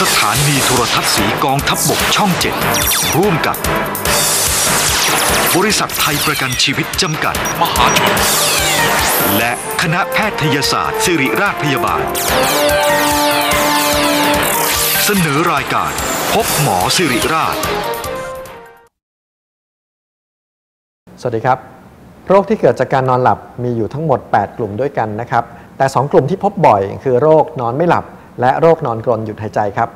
สถานีโทรทัศน์สีกองทัพบบกช่องเจ็ดร่วมกับบริษัทไทยประกันชีวิตจำกัด มหาชน และคณะแพทยศาสตร์ ศิริราชพยาบาล เสนอรายการพบหมอสิริราช สวัสดีครับ โรคที่เกิดจากการนอนหลับมีอยู่ทั้งหมด 8 กลุ่มด้วยกันนะครับ แต่ 2 กลุ่มที่พบบ่อยคือโรคนอนไม่หลับ และโรคนอนกรนหยุดหายใจครับ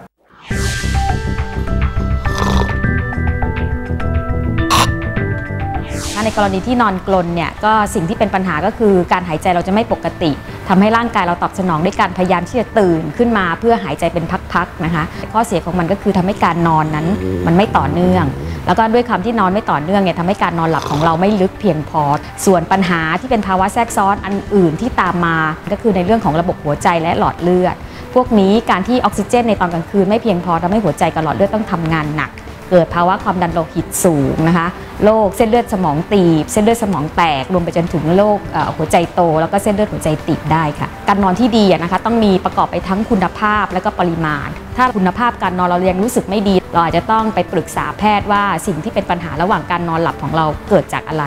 ในกรณีที่นอนกลนเนี่ยก็สิ่งที่เป็นปัญหาก็คือการหายใจเราจะไม่ปกติทำให้ร่างกายเราตอบสนองด้วยการพยายามที่จะตื่นขึ้นมาเพื่อหายใจเป็นพักๆนะคะข้อเสียของมันก็คือทำให้การนอนนั้นมันไม่ต่อเนื่อง แล้วก็ด้วยคำที่นอนไม่ต่อเนื่องเนี่ยทำให้การนอนหลับของเราไม่ลึกเพียงพอ ส่วนปัญหาที่เป็นภาวะแทรกซ้อนอันอื่นที่ตามมา ก็คือในเรื่องของระบบหัวใจและหลอดเลือด พวกนี้การที่ออกซิเจนในตอนกลางคืนไม่เพียงพอทำให้หัวใจกับหลอดเลือดต้องทำงานหนัก เกิดภาวะความดันโลหิตสูงนะคะโรคเส้นเลือดสมองตีบ เส้นเลือดสมองแตก รวมไปจนถึงโรคหัวใจโต แล้วก็เส้นเลือดหัวใจตีบได้ค่ะ การนอนที่ดีนะคะต้องมีประกอบไปทั้งคุณภาพและก็ปริมาณ ถ้าคุณภาพการนอนเรายังรู้สึกไม่ดี เราอาจจะต้องไปปรึกษาแพทย์ว่าสิ่งที่เป็นปัญหาระหว่างการนอนหลับของเราเกิดจากอะไร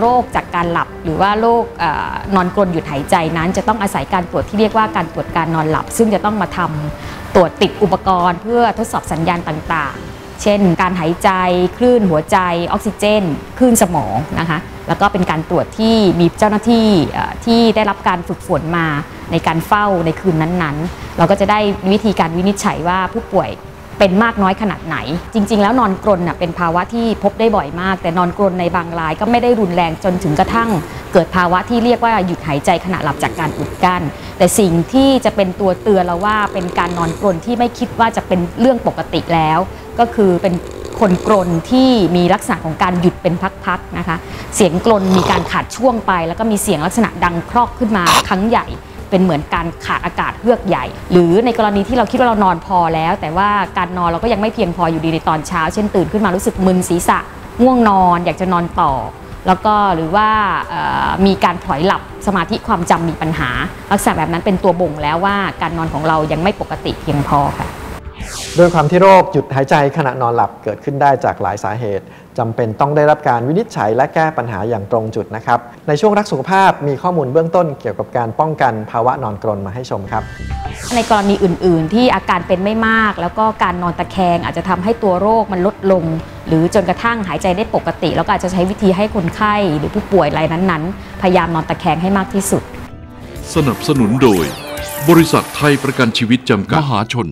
โรคจากการหลับ หรือว่าโรคนอนกรนหยุดหายใจนั้น จะต้องอาศัยการตรวจที่เรียกว่าการตรวจการนอนหลับ ซึ่งจะต้องมาทำตรวจติดอุปกรณ์ เพื่อทดสอบสัญญาณต่างๆ เช่น การหายใจ คลื่นหัวใจ ออกซิเจน คลื่นสมองนะคะ แล้วก็เป็นการตรวจที่มีเจ้าหน้าที่ที่ได้รับการฝึกฝนมาในการเฝ้าในคืนนั้นๆ เราก็จะได้วิธีการวินิจฉัยว่าผู้ป่วยเป็นมากน้อยขนาดไหน จริง ๆ แล้วนอนกรนเป็นภาวะที่พบได้บ่อยมาก แต่นอนกรนในบางรายก็ไม่ได้รุนแรงจนถึงกระทั่ง เกิดภาวะที่เรียกว่าหยุดหายใจขณะหลับจากการอุดกั้น แต่สิ่งที่จะเป็นตัวเตือนเราว่าเป็นการนอนกรนที่ไม่คิดว่าจะเป็นเรื่องปกติแล้ว ก็คือเป็นคนกรนที่มีลักษณะของการหยุดเป็นพักๆนะคะ เสียงกรนมีการขาดช่วงไป แล้วก็มีเสียงลักษณะดังครอกขึ้นมาครั้งใหญ่ เป็นเหมือนการขาดอากาศเฮือกใหญ่ หรือในกรณีที่เราคิดว่าเรานอนพอแล้ว แต่ว่าการนอนเราก็ยังไม่เพียงพออยู่ดีในตอนเช้า เช่นตื่นขึ้นมารู้สึกมึนศีรษะง่วงนอน อยากจะนอนต่อ แล้วก็หรือว่ามีการพลอยหลับสมาธิความจำมีปัญหา ลักษณะแบบนั้นเป็นตัวบ่งแล้วว่าการนอนของเรายังไม่ปกติเพียงพอค่ะ ด้วยความที่โรคหยุดหายใจขณะนอนหลับเกิดขึ้นได้จากหลายสาเหตุจำเป็นต้องได้รับการวินิจฉัยและแก้ปัญหาอย่างตรงจุดนะครับ ในช่วงรักสุขภาพมีข้อมูลเบื้องต้นเกี่ยวกับการป้องกันภาวะนอนกรนมาให้ชมครับ ในกรณีอื่น ๆ ที่อาการเป็นไม่มาก แล้วก็การนอนตะแคงอาจจะทำให้ตัวโรคมันลดลง หรือจนกระทั่งหายใจได้ปกติ แล้วก็อาจจะใช้วิธีให้คนไข้หรือผู้ป่วยรายนั้น ๆ พยายามนอนตะแคงให้มากที่สุด สนับสนุนโดย บริษัทไทยประกันชีวิตจำกัดมหาชน